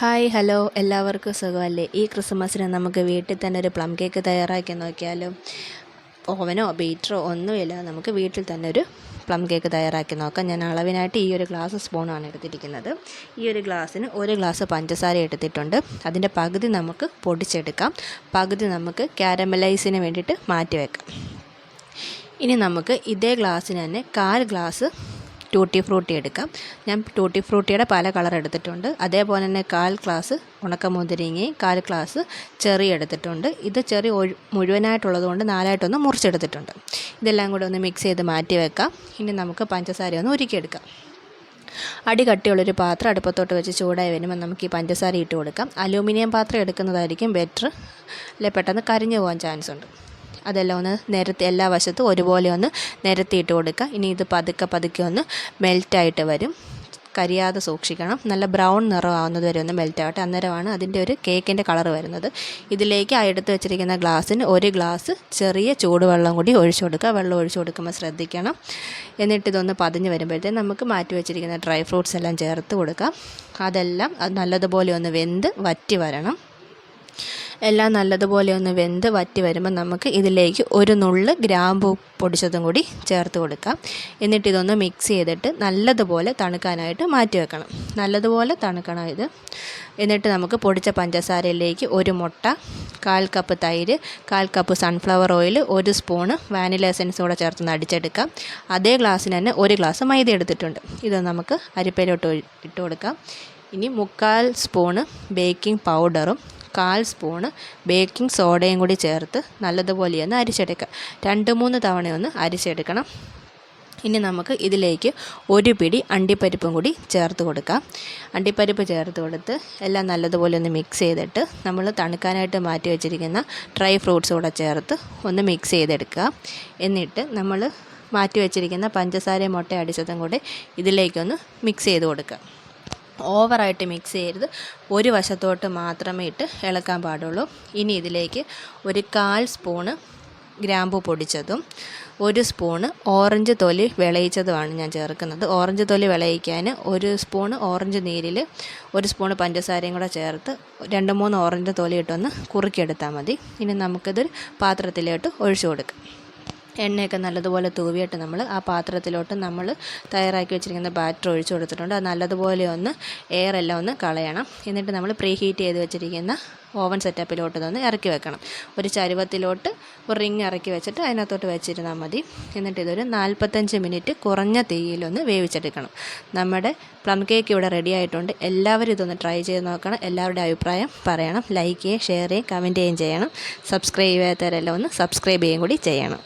Hi hello. എല്ലാവർക്കും സുഖമല്ലേ? ഈ ക്രിസ്മസിന് നമുക്ക് വീട്ടിൽ തന്നെ ഒരു പ്ലം കേക്ക് തയ്യാറാക്കി നോക്കിയാലോ? ഓവനോ ബീറ്ററോ ഒന്നുമില്ല. നമുക്ക് വീട്ടിൽ തന്നെ ഒരു പ്ലം കേക്ക് തയ്യാറാക്കി നോക്കാം. ഞാൻ അളവിനായിട്ട് ഈ ഒരു ഗ്ലാസ് സ്പൂണാണ് എടുത്തിരിക്കുന്നത്. ഈ ഒരു ഗ്ലാസ്സിന് ഒരു ഗ്ലാസ് പഞ്ചസാര എടുത്തിട്ടുണ്ട്. അതിന്റെ പകുതി നമുക്ക് പൊടിച്ചെടുക്കാം. പകുതി നമുക്ക് ക്യാരമലൈസിന് വേണ്ടിയിട്ട് മാറ്റി വെക്കാം ഇനി നമുക്ക് ഇതേ ഗ്ലാസ്സിന് തന്നെ കാൽ ഗ്ലാസ് ടൂട്ടി ഫ്രൂട്ടി എടുക്കാം. ഞാൻ ടൂട്ടി ഫ്രൂട്ടിയുടെ പല കളർ എടുത്തിട്ടുണ്ട്. അതേപോലെ തന്നെ കാൽ ഗ്ലാസ് ഉണക്കമുന്തിരിങ്ങയും കാൽ ഗ്ലാസ് ചെറി എടുത്തിട്ടുണ്ട്. ഇത് ചെറി മുഴുവനായിട്ടുള്ളത് കൊണ്ട് നാലായിട്ടൊന്ന് മുറിച്ചെടുത്തിട്ടുണ്ട്. ഇതെല്ലാം കൂടെ ഒന്ന് മിക്സ് ചെയ്ത് മാറ്റി വെക്കാം. ഇനി നമുക്ക് പഞ്ചസാര ഒന്ന് ഉരുക്കിയെടുക്കാം. അടി കട്ടിയുള്ളൊരു പാത്രം അടുപ്പത്തോട്ട് വെച്ച് ചൂടായി വരുമ്പോൾ നമുക്ക് ഈ പഞ്ചസാര ഇട്ട് കൊടുക്കാം. അലൂമിനിയം പാത്രം എടുക്കുന്നതായിരിക്കും ബെറ്റർ അല്ലെ പെട്ടെന്ന് കരിഞ്ഞു പോകാൻ ചാൻസ് ഉണ്ട്. അതെല്ലാം ഒന്ന് നിരത്തി എല്ലാ വശത്തും ഒരുപോലെ ഒന്ന് നിരത്തിയിട്ട് കൊടുക്കുക. ഇനി ഇത് പതുക്കെ പതുക്കെ ഒന്ന് മെൽറ്റായിട്ട് വരും. കരിയാതെ സൂക്ഷിക്കണം. നല്ല ബ്രൗൺ നിറമാവുന്നത് വരെ ഒന്ന് മെൽറ്റ് ആവട്ടെ. അന്നേരമാണ് അതിന്റെ ഒരു കേക്കിന്റെ കളർ വരുന്നത്. ഇതിലേക്ക് ആ എടുത്ത് വെച്ചിരിക്കുന്ന ഗ്ലാസ്സിന് ഒരു ഗ്ലാസ് ചെറിയ ചൂടുവെള്ളം കൂടി ഒഴിച്ചു കൊടുക്കുക. വെള്ളം ഒഴിച്ചു കൊടുക്കുമ്പോൾ ശ്രദ്ധിക്കണം. എന്നിട്ട് ഇതൊന്ന് പതിഞ്ഞ് വരുമ്പോഴത്തേക്കും നമുക്ക് മാറ്റി വെച്ചിരിക്കുന്ന ഡ്രൈ ഫ്രൂട്ട്സ് എല്ലാം ചേർത്ത് കൊടുക്കാം. അതെല്ലാം അത് നല്ലതുപോലെ ഒന്ന് വെന്ത് വറ്റി വരണം. എല്ലാം നല്ലതുപോലെ ഒന്ന് വെന്ത് വറ്റി വരുമ്പോൾ നമുക്ക് ഇതിലേക്ക് ഒരു നുള്ള് ഗ്രാമ്പു പൊടിച്ചതും കൂടി ചേർത്ത് കൊടുക്കാം. എന്നിട്ട് ഇതൊന്ന് മിക്സ് ചെയ്തിട്ട് നല്ലതുപോലെ തണുക്കാനായിട്ട് മാറ്റി വെക്കണം. നല്ലതുപോലെ തണുക്കണം ഇത്. എന്നിട്ട് നമുക്ക് പൊടിച്ച പഞ്ചസാരയിലേക്ക് ഒരു മുട്ട കാൽ കപ്പ് തൈര് കാൽ കപ്പ് സൺഫ്ലവർ ഓയിൽ ഒരു സ്പൂണ് വാനില എസൻസ് കൂടെ ചേർത്ത് അടിച്ചെടുക്കാം. അതേ ഗ്ലാസ്സിന് തന്നെ ഒരു ഗ്ലാസ് മൈദ എടുത്തിട്ടുണ്ട്. ഇത് നമുക്ക് അരിപ്പയിലോട്ട് ഇട്ട് കൊടുക്കാം. ഇനി മുക്കാൽ സ്പൂണ് ബേക്കിംഗ് പൗഡറും കാൽ സ്പൂണ് ബേക്കിംഗ് സോഡയും കൂടി ചേർത്ത് നല്ലതുപോലെ ഒന്ന് അരിച്ചെടുക്കുക രണ്ട് മൂന്ന് തവണയൊന്ന് അരിച്ചെടുക്കണം. ഇനി നമുക്ക് ഇതിലേക്ക് ഒരു പിടി അണ്ടിപ്പരിപ്പും കൂടി ചേർത്ത് കൊടുക്കാം. അണ്ടിപ്പരിപ്പ് ചേർത്ത് കൊടുത്ത് എല്ലാം നല്ലതുപോലെ ഒന്ന് മിക്സ് ചെയ്തിട്ട് നമ്മൾ തണുക്കാനായിട്ട് മാറ്റി വെച്ചിരിക്കുന്ന ഡ്രൈ ഫ്രൂട്ട്സ് കൂടെ ചേർത്ത് ഒന്ന് മിക്സ് ചെയ്തെടുക്കുക. എന്നിട്ട് നമ്മൾ മാറ്റി വെച്ചിരിക്കുന്ന പഞ്ചസാരയും മുട്ട അടിച്ചതും കൂടി ഇതിലേക്കൊന്ന് മിക്സ് ചെയ്ത് കൊടുക്കുക. ഓവറായിട്ട് മിക്സ് ചെയ്യരുത്. ഒരു വശത്തോട്ട് മാത്രമേ ഇട്ട് ഇളക്കാൻ പാടുള്ളൂ. ഇനി ഇതിലേക്ക് ഒരു കാൽ സ്പൂണ് ഗ്രാമ്പു പൊടിച്ചതും ഒരു സ്പൂണ് ഓറഞ്ച് തൊലി വിളയിച്ചതുമാണ് ഞാൻ ചേർക്കുന്നത്. ഓറഞ്ച് തൊലി വിളയിക്കാൻ ഒരു സ്പൂണ് ഓറഞ്ച് നീരിൽ ഒരു സ്പൂണ് പഞ്ചസാരയും കൂടെ ചേർത്ത് രണ്ട് മൂന്ന് ഓറഞ്ച് തൊലി ഇട്ടൊന്ന് കുറുക്കിയെടുത്താൽ മതി. ഇനി നമുക്കിതൊരു പാത്രത്തിലോട്ട് ഒഴിച്ചു കൊടുക്കാം. എണ്ണയൊക്കെ നല്ലതുപോലെ തൂവിയിട്ട് നമ്മൾ ആ പാത്രത്തിലോട്ട് നമ്മൾ തയ്യാറാക്കി വെച്ചിരിക്കുന്ന ബാറ്റർ ഒഴിച്ചു കൊടുത്തിട്ടുണ്ട്. അത് നല്ലതുപോലെ ഒന്ന് എയർ എല്ലാം ഒന്ന് കളയണം. എന്നിട്ട് നമ്മൾ പ്രീ ഹീറ്റ് ചെയ്ത് വെച്ചിരിക്കുന്ന ഓവൻ സെറ്റപ്പിലോട്ട് തന്നെ ഇറക്കി വെക്കണം. ഒരു ചരുവത്തിലോട്ട് ഒരു റിങ് ഇറക്കി വെച്ചിട്ട് അതിനകത്തോട്ട് വെച്ചിരുന്നാൽ മതി. എന്നിട്ട് ഇതൊരു നാൽപ്പത്തഞ്ച് മിനിറ്റ് കുറഞ്ഞ തീയിലൊന്ന് വേവിച്ചെടുക്കണം. നമ്മുടെ പ്ലം കേക്ക് ഇവിടെ റെഡി ആയിട്ടുണ്ട്. എല്ലാവരും ഇതൊന്ന് ട്രൈ ചെയ്ത് നോക്കണം. എല്ലാവരുടെ അഭിപ്രായം പറയണം. ലൈക്ക് ചെയ്യുക ഷെയർ ചെയ്യുക കമന്റ് ചെയ്യുകയും ചെയ്യണം. സബ്സ്ക്രൈബ് ചെയ്യാത്തവരെല്ലാം ഒന്ന് സബ്സ്ക്രൈബ് ചെയ്യുകയും കൂടി ചെയ്യണം.